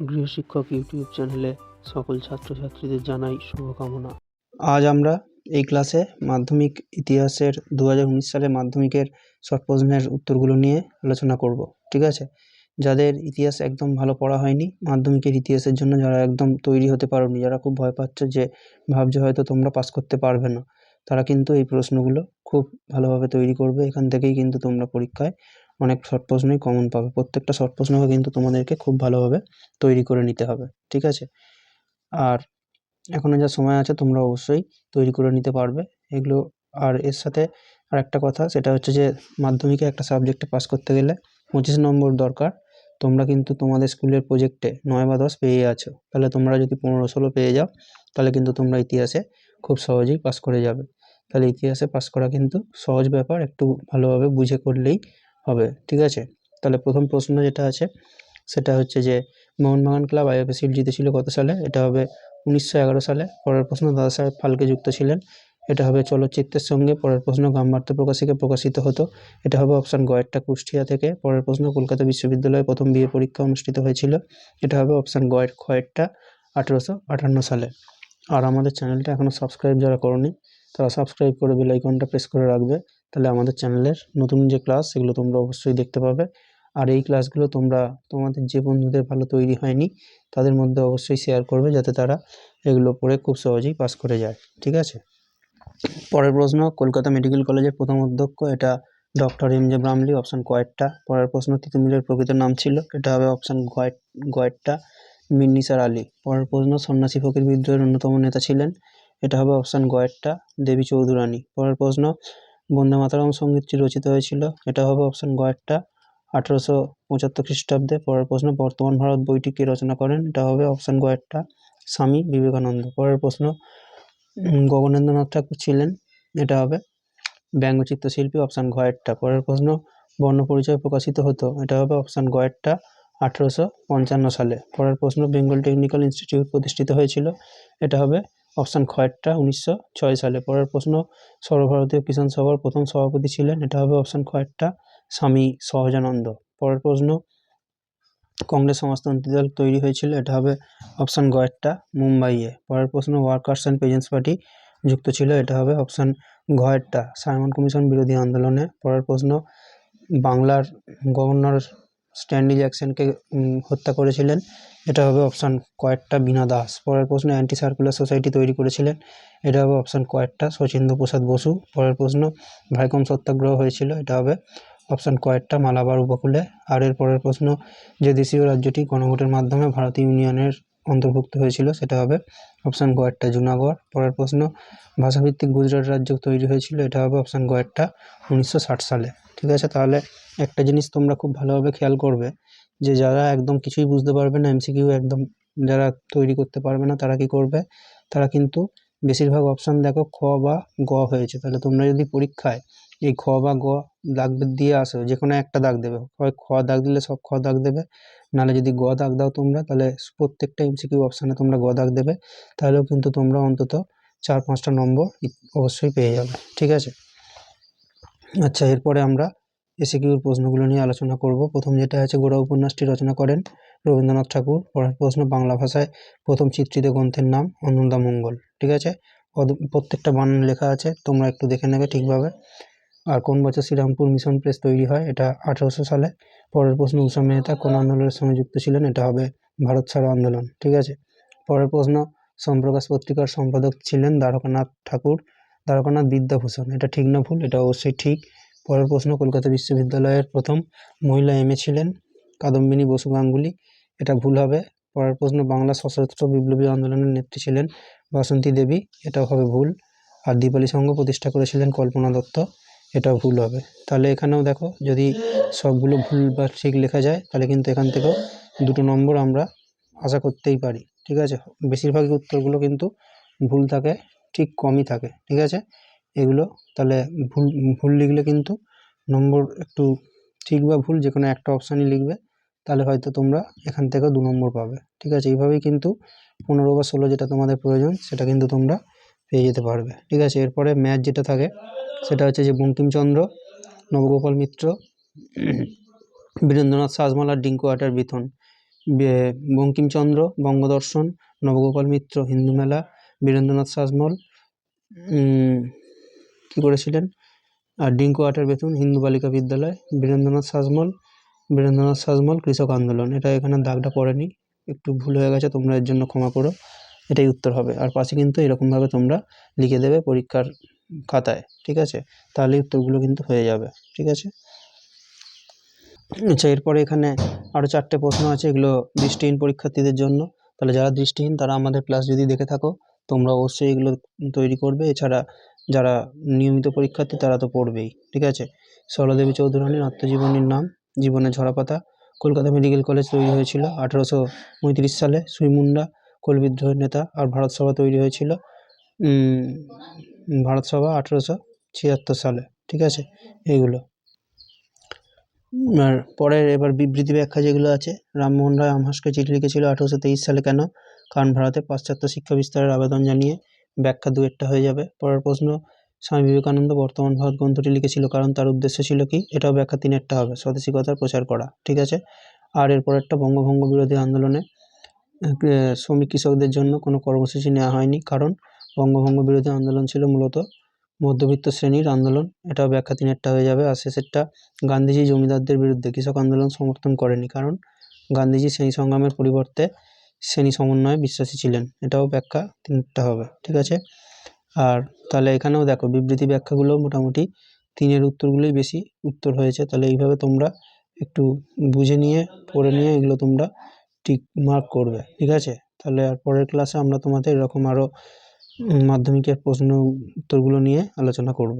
গৃহশিক্ষক YouTube চ্যানেলে সকল ছাত্রছাত্রীদের জানাই শুভকামনা। আজ আমরা এই ক্লাসে মাধ্যমিক ইতিহাসের দু হাজার উনিশ সালে মাধ্যমিকের শর্ট প্রশ্নের উত্তরগুলো নিয়ে আলোচনা করব, ঠিক আছে? যাদের ইতিহাস একদম ভালো পড়া হয়নি, মাধ্যমিকের ইতিহাসের জন্য যারা একদম তৈরি হতে পারোনি, যারা খুব ভয় পাচ্ছ যে ভাবছ হয়তো তোমরা পাস করতে পারবে না, তারা কিন্তু এই প্রশ্নগুলো খুব ভালোভাবে তৈরি করবে, এখান থেকেই কিন্তু তোমরা পরীক্ষায় অনেক শর্ট প্রশ্নই কমন পাবে। প্রত্যেকটা শর্ট প্রশ্নকে কিন্তু তোমাদেরকে খুব ভালোভাবে তৈরি করে নিতে হবে, ঠিক আছে? আর এখনও যা সময় আছে, তোমরা অবশ্যই তৈরি করে নিতে পারবে। এগুলো আর এর সাথে আর একটা কথা, সেটা হচ্ছে যে মাধ্যমিকে একটা সাবজেক্টে পাস করতে গেলে পঁচিশ নম্বর দরকার। তোমরা কিন্তু তোমাদের স্কুলের প্রজেক্টে নয় বা দশ পেয়ে আছো। তাহলে তোমরা যদি পনেরো ষোলো পেয়ে যাও, তাহলে কিন্তু তোমরা ইতিহাসে খুব সহজেই পাস করে যাবে। তাহলে ইতিহাসে পাস করা কিন্তু সহজ ব্যাপার, একটু ভালোভাবে বুঝে করলেই হবে, ঠিক আছে? তাহলে প্রথম প্রশ্ন যেটা আছে, সেটা হচ্ছে যে মোহনবাগান ক্লাব আইএফএ শিল্ড জিতেছিল কত সালে? এটা হবে উনিশশো এগারো সালে। পরের প্রশ্ন দাদা সাহেব ফালকে যুক্ত ছিলেন। এটা হবে চলচ্চিত্রের সঙ্গে। পরের প্রশ্ন গাম্বার্ত প্রকাশিকে প্রকাশিত হতো। এটা হবে অপশান গয়েরটা কুষ্টিয়া থেকে। পরের প্রশ্ন কলকাতা বিশ্ববিদ্যালয়ে প্রথম বিয়ে পরীক্ষা অনুষ্ঠিত হয়েছিল। এটা হবে অপশান গয়ের খয়েরটা আঠেরোশো আটান্ন সালে। আর আমাদের চ্যানেলটা এখনও সাবস্ক্রাইব যারা করনি, তারা সাবস্ক্রাইব করে বেল আইকনটা প্রেস করে রাখবে। তাহলে আমাদের চ্যানেলের নতুন যে ক্লাস সেগুলো তোমরা অবশ্যই দেখতে পাবে। আর এই ক্লাসগুলো তোমরা তোমাদের যে বন্ধুদের ভালো তৈরি হয়নি, তাদের মধ্যে অবশ্যই শেয়ার করবে যাতে তারা এগুলো পড়ে খুব সহজেই পাস করে যায়, ঠিক আছে? পরের প্রশ্ন, কলকাতা মেডিকেল কলেজের প্রথম অধ্যক্ষ, এটা doctor M J Bramley option কয়েকটা। পরের প্রশ্ন তিতুমিরের প্রকৃত নাম ছিল, এটা হবে অপশান গয়েট গয়েরটা মীর নিসার আলী, পরের প্রশ্ন, সন্ন্যাসী ফকির বিদ্রোহের অন্যতম নেতা ছিলেন, এটা হবে অপশান গয়েরটা দেবী চৌধুরানী, পরের প্রশ্ন বন্দে মাতারাম সঙ্গীতটি রচিত হয়েছিল। এটা হবে অপশান গয়েরটা আঠেরোশো পঁচাত্তর খ্রিস্টাব্দে পরের প্রশ্ন, বর্তমান ভারত বইটি কে রচনা করেন? এটা হবে অপশান গয়েরটা স্বামী বিবেকানন্দ। পরের প্রশ্ন গগনেন্দ্রনাথ ঠাকুর ছিলেন? এটা হবে ব্যঙ্গচিত্র শিল্পী অপশান গয়েরটা পরের প্রশ্ন, বর্ণপরিচয় প্রকাশিত হতো? এটা হবে অপশান গয়েরটা আঠেরোশো পঞ্চান্ন সালে। পরের প্রশ্ন, বেঙ্গল টেকনিক্যাল ইনস্টিটিউট প্রতিষ্ঠিত হয়েছিল? এটা হবে অপশান খয়েরটা উনিশশো ছয় সালে। পরের প্রশ্ন, সর্বভারতীয় কিষাণ সভার প্রথম সভাপতি ছিলেন। এটা হবে অপশান খয়েরটা স্বামী সহজানন্দ। পরের প্রশ্ন, কংগ্রেস সমাজতন্ত্রী দল তৈরি হয়েছিল। এটা হবে অপশান গয়েরটা মুম্বাইয়ে। পরের প্রশ্ন, ওয়ার্কার্স অ্যান্ড পেজেন্টস পার্টি যুক্ত ছিল। এটা হবে অপশান ঘয়েরটা সাইমন কমিশন বিরোধী আন্দোলনে। পরের প্রশ্ন, বাংলার গভর্নর স্ট্যান্ডি জ্যাকসনকে হত্যা করেছিলেন। এটা হবে অপশান কয়েকটা বিনা দাস। পরের প্রশ্ন অ্যান্টি সার্কুলার সোসাইটি তৈরি করেছিলেন। এটা হবে অপশান কয়েকটা, শচীন্দ্র প্রসাদ বসু। পরের প্রশ্ন, ভাইকম সত্যাগ্রহ হয়েছিল। এটা হবে অপশান কয়েকটা, মালাবার উপকূলে। আর এর পরের প্রশ্ন, যে দেশীয় রাজ্যটি গণভোটের মাধ্যমে ভারতীয় ইউনিয়নের অন্তর্ভুক্ত হয়েছিল, সেটা হবে অপশান গয়েরটা জুনাগড়। পরের প্রশ্ন, ভাষাভিত্তিক গুজরাট রাজ্য তৈরি হয়েছিল, এটা হবে অপশান গয়েরটা উনিশশো সালে। ঠিক আছে, তাহলে একটা জিনিস তোমরা খুব ভালোভাবে খেয়াল করবে যে যারা একদম কিছুই বুঝতে পারবে না এমসিকিউ একদম যারা তৈরি করতে পারবে না, তারা কি করবে? তারা কিন্তু বেশিরভাগ অপশান দেখো খ বা গ হয়েছে। তাহলে তোমরা যদি পরীক্ষায় এই খ বা গ দাগ দিয়ে আসো যে কোনো একটা দাগ দেবে হয় খ দাগ দিলে সব খ দাগ দেবে, নাহলে যদি গ দাগ দাও তোমরা, তাহলে প্রত্যেকটা এমসিকিউ অপশানে তোমরা গ দাগ দেবে, তাহলেও কিন্তু তোমরা অন্তত চার পাঁচটা নম্বর অবশ্যই পেয়ে যাবে। ঠিক আছে? আচ্ছা এরপরে আমরা এসিকিউর প্রশ্নগুলো নিয়ে আলোচনা করব। প্রথম যেটা আছে, গোড়া উপন্যাসটি রচনা করেন রবীন্দ্রনাথ ঠাকুর। পরের প্রশ্ন, বাংলা ভাষায় প্রথম চিত্রিত গ্রন্থের নাম অনন্দামঙ্গল ঠিক আছে? প্রত্যেকটা বানান লেখা আছে, তোমরা একটু দেখে নেবে ঠিকভাবে। আর কোন বছর শ্রীরামপুর মিশন প্রেস তৈরি হয়, এটা আঠারোশো সালে। পরের প্রশ্ন, উষা মেহতা কোন আন্দোলনের সঙ্গে যুক্ত ছিলেন, এটা হবে ভারত ছাড়ো আন্দোলন। ঠিক আছে? পরের প্রশ্ন, সম্প্রকাশ পত্রিকার সম্পাদক ছিলেন দ্বারকানাথ ঠাকুর। দ্বারকানাথ বিদ্যাভূষণ, এটা ঠিক না ভুল? এটা অবশ্যই ঠিক। পরের প্রশ্ন, কলকাতা বিশ্ববিদ্যালয়ের প্রথম মহিলা এমএ ছিলেন কাদম্বিনী বসু গাঙ্গুলি। এটা ভুল হবে। পরের প্রশ্ন, বাংলা সশস্ত্র বিপ্লবী আন্দোলনের নেত্রী ছিলেন বাসন্তী দেবী। এটাও হবে ভুল। আর দীপালি সংঘ প্রতিষ্ঠা করেছিলেন কল্পনা দত্ত। এটাও ভুল হবে। তাহলে এখানেও দেখো, যদি সবগুলো ভুল বা ঠিক লেখা যায়, তাহলে কিন্তু এখান থেকেও দুটো নম্বর আমরা আশা করতেই পারি। ঠিক আছে? বেশিরভাগ উত্তরগুলো কিন্তু ভুল থাকে, ঠিক কমই থাকে। ঠিক আছে? এগুলো তাহলে ভুল ভুল লিখলে কিন্তু নম্বর একটু ঠিক বা ভুল যে কোনো একটা অপশানই লিখবে তাহলে হয়তো তোমরা এখান থেকে দু নম্বর পাবে। ঠিক আছে? এইভাবেই কিন্তু পনেরো বা ষোলো যেটা তোমাদের প্রয়োজন সেটা কিন্তু তোমরা পেয়ে যেতে পারবে। ঠিক আছে? এরপরে ম্যাথ যেটা থাকে সেটা হচ্ছে যে বঙ্কিমচন্দ্র নবগোপাল মিত্র বীরেন্দ্রনাথ শাসমল আর ডিঙ্কু আটার বিথন বঙ্কিমচন্দ্র বঙ্গদর্শন নবগোপাল মিত্র হিন্দু মেলা বীরেন্দ্রনাথ উম, কী করেছিলেন আর ডিঙ্কু আটের বেতন হিন্দু বালিকা বিদ্যালয়, বীরেন্দ্রনাথ শাসমল বীরেন্দ্রনাথ সাজমল কৃষক আন্দোলন। এটা এখানে দাগটা পড়েনি। একটু ভুল হয়ে গেছে, তোমরা এর জন্য ক্ষমা করো। এটাই উত্তর হবে। আর পাশে কিন্তু এরকমভাবে তোমরা লিখে দেবে পরীক্ষার খাতায়, ঠিক আছে? তাহলে উত্তরগুলো কিন্তু হয়ে যাবে, ঠিক আছে? আচ্ছা এরপরে এখানে আরও চারটে প্রশ্ন আছে। এগুলো দৃষ্টিহীন পরীক্ষার্থীদের জন্য। তাহলে যারা দৃষ্টিহীন, তারা আমাদের ক্লাস যদি দেখে থাকো, তোমরা অবশ্যই এগুলো তৈরি করবে। এছাড়া যারা নিয়মিত পরীক্ষার্থী তারা তো পড়বেই ঠিক আছে? সরলাদেবী চৌধুরানীর আত্মজীবনীর নাম জীবনের ঝরাপাতা কলকাতা মেডিকেল কলেজ তৈরি হয়েছিল আঠেরোশো পঁয়ত্রিশ সালে। সুইমুন্ডা কোল বিদ্রোহের নেতা আর ভারত সভা তৈরি হয়েছিল উম, ভারত সভা আঠেরোশো ছিয়াত্তর সালে ঠিক আছে? এইগুলো। আর পরের এবার বিবৃতি ব্যাখ্যা যেগুলো আছে রামমোহন রায় আমহাসকে চিঠি লিখেছিল আঠেরোশো তেইশ সালে কেন? কারণ ভারতে পাশ্চাত্য শিক্ষা বিস্তারের আবেদন জানিয়ে ব্যাখ্যা দু একটা হয়ে যাবে। পরের প্রশ্ন, স্বামী বিবেকানন্দ বর্তমান ভারত গ্রন্থটি লিখেছিল কারণ তার উদ্দেশ্য ছিল কি? এটাও ব্যাখ্যা তিন একটা হবে, স্বদেশিকতার প্রচার করা, ঠিক আছে? আর এরপর একটা বঙ্গভঙ্গ বিরোধী আন্দোলনে শ্রমিক কৃষকদের জন্য কোনো কর্মসূচি নেওয়া হয়নি, কারণ বঙ্গভঙ্গ বিরোধী আন্দোলন ছিল মূলত মধ্যবিত্ত শ্রেণির আন্দোলন। এটাও ব্যাখ্যা তিনেরটা হয়ে যাবে। আর শেষেরটা, গান্ধীজি জমিদারদের বিরুদ্ধে কৃষক আন্দোলন সমর্থন করেনি, কারণ গান্ধীজি সেই সংগ্রামের পরিবর্তে শ্রেণি সমন্বয়ে বিশ্বাসী ছিলেন। এটাও ব্যাখ্যা তিনটা হবে, ঠিক আছে? আর তাহলে এখানেও দেখো, বিবৃতি ব্যাখ্যাগুলো মোটামুটি তিনের উত্তরগুলোই বেশি উত্তর হয়েছে। তাহলে এইভাবে তোমরা একটু বুঝে নিয়ে, পড়ে নিয়ে এগুলো তোমরা ঠিক মার্ক করবে, ঠিক আছে? তাহলে আর পরের ক্লাসে আমরা তোমাদের এরকম আরও মাধ্যমিকের প্রশ্ন উত্তরগুলো নিয়ে আলোচনা করব।